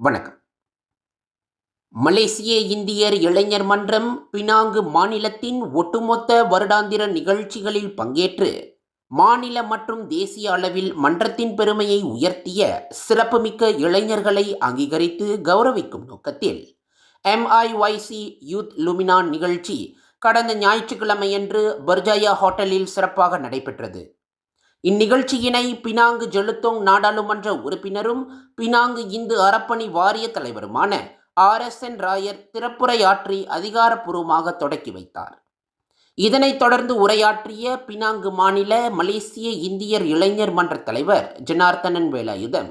வணக்கம். மலேசிய இந்தியர் இளைஞர் மன்றம் பினாங்கு மாநிலத்தின் ஒட்டுமொத்த வருடாந்திர நிகழ்ச்சிகளில் பங்கேற்று மாநில மற்றும் தேசிய அளவில் மன்றத்தின் பெருமையை உயர்த்திய சிறப்புமிக்க இளைஞர்களை அங்கீகரித்து கௌரவிக்கும் நோக்கத்தில் எம்ஐஒய்சி யூத் லுமினான் நிகழ்ச்சி கடந்த ஞாயிற்றுக்கிழமையன்று பர்ஜாயா ஹோட்டலில் சிறப்பாக நடைபெற்றது. இந்நிகழ்ச்சியினை பினாங்கு ஜெலுத்தோங் நாடாளுமன்ற உறுப்பினரும் பினாங்கு இந்து அறப்பணி வாரிய தலைவருமான ஆர். எஸ். என். ராயர் திறப்புரையாற்றி அதிகாரப்பூர்வமாக தொடக்கி வைத்தார். இதனைத் தொடர்ந்து உரையாற்றிய பினாங்கு மாநில மலேசிய இந்தியர் இளைஞர் மன்ற தலைவர் ஜனார்த்தனன் வேலாயுதம்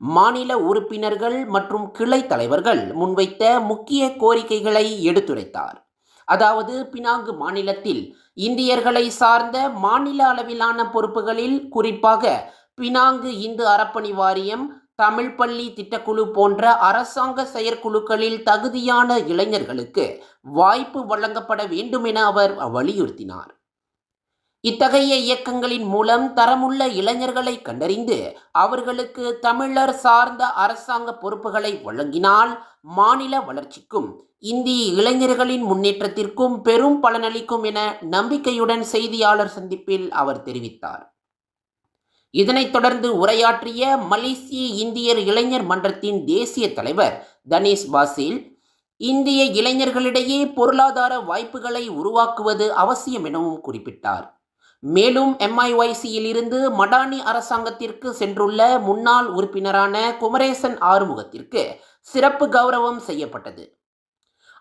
மாநில உறுப்பினர்கள் மற்றும் கிளை தலைவர்கள் முன்வைத்த முக்கிய கோரிக்கைகளை எடுத்துரைத்தார். அதாவது பினாங்கு மாநிலத்தில் இந்தியர்களை சார்ந்த மாநில அளவிலான பொறுப்புகளில் குறிப்பாக பினாங்கு இந்து அறப்பணி வாரியம் தமிழ் பள்ளி திட்டக்குழு போன்ற அரசாங்க செயற்குழுக்களில் தகுதியான இளைஞர்களுக்கு வாய்ப்பு வழங்கப்பட வேண்டும் என அவர் வலியுறுத்தினார். இத்தகைய இயக்கங்களின் மூலம் தரமுள்ள இளைஞர்களை கண்டறிந்து அவர்களுக்கு தமிழர் சார்ந்த அரசாங்க பொறுப்புகளை வழங்கினால் மாநில வளர்ச்சிக்கும் இந்திய இளைஞர்களின் முன்னேற்றத்திற்கும் பெரும் பலனளிக்கும் என நம்பிக்கையுடன் செய்தியாளர் சந்திப்பில் அவர் தெரிவித்தார். இதனைத் தொடர்ந்து உரையாற்றிய மலேசிய இந்தியர் இளைஞர் மன்றத்தின் தேசிய தலைவர் தனேஷ் பாசில் இந்திய இளைஞர்களிடையே பொருளாதார வாய்ப்புகளை உருவாக்குவது அவசியம் எனவும் குறிப்பிட்டார். மேலும் எம்ஐஒய்சியில் இருந்து மடானி அரசாங்கத்திற்கு சென்றுள்ள முன்னாள் உறுப்பினரான குமரேசன் ஆறுமுகத்திற்கு சிறப்பு கௌரவம் செய்யப்பட்டது.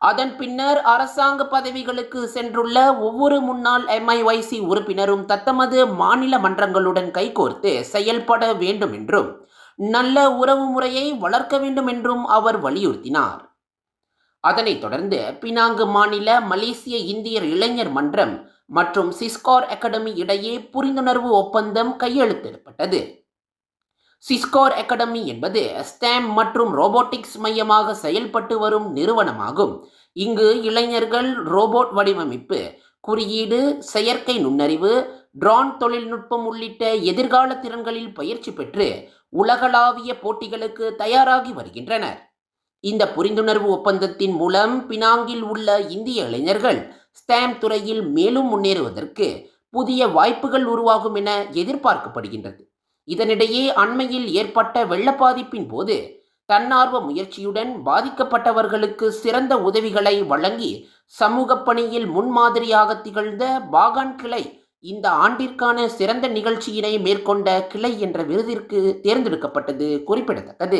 அதன் பின்னர் அரசாங்க பதவிகளுக்கு சென்றுள்ள ஒவ்வொரு முன்னாள் எம்ஐஒய்சி உறுப்பினரும் தத்தமது மாநில மன்றங்களுடன் கைகோர்த்து செயல்பட வேண்டும் என்றும் நல்ல உறவு முறையை வளர்க்க வேண்டும் என்றும் அவர் வலியுறுத்தினார். அதனைத் தொடர்ந்து பினாங்கு மாநில மலேசிய இந்தியர் இளைஞர் மன்றம் மற்றும் சிஸ்கார் அகாடமி இடையே புரிந்துணர்வு ஒப்பந்தம் கையெழுத்திடப்பட்டது. சிஸ்கார் அகாடமி என்பது ஸ்டாம் மற்றும் ரோபோட்டிக்ஸ் மையமாக செயல்பட்டு வரும் நிறுவனமாகும். இங்கு இளைஞர்கள் ரோபோட் வடிவமைப்பு குறியீடு செயற்கை நுண்ணறிவு ட்ரான் தொழில்நுட்பம் உள்ளிட்ட எதிர்கால திறன்களில் பயிற்சி பெற்று உலகளாவிய போட்டிகளுக்கு தயாராகி வருகின்றனர். இந்த புரிந்துணர்வு ஒப்பந்தத்தின் மூலம் பினாங்கில் உள்ள இந்திய இளைஞர்கள் ஸ்டாம் துறையில் மேலும் முன்னேறுவதற்கு புதிய வாய்ப்புகள் உருவாகும் என எதிர்பார்க்கப்படுகின்றது. இதனிடையே அண்மையில் ஏற்பட்ட வெள்ள பாதிப்பின் போது தன்னார்வ முயற்சியுடன் பாதிக்கப்பட்டவர்களுக்கு சிறந்த உதவிகளை வழங்கி சமூக பணியில் முன்மாதிரியாக திகழ்ந்த பாகான் கிளை இந்த ஆண்டிற்கான சிறந்த நிகழ்ச்சியினை மேற்கொண்ட கிளை என்ற விருதிற்கு தேர்ந்தெடுக்கப்பட்டது குறிப்பிடத்தக்கது.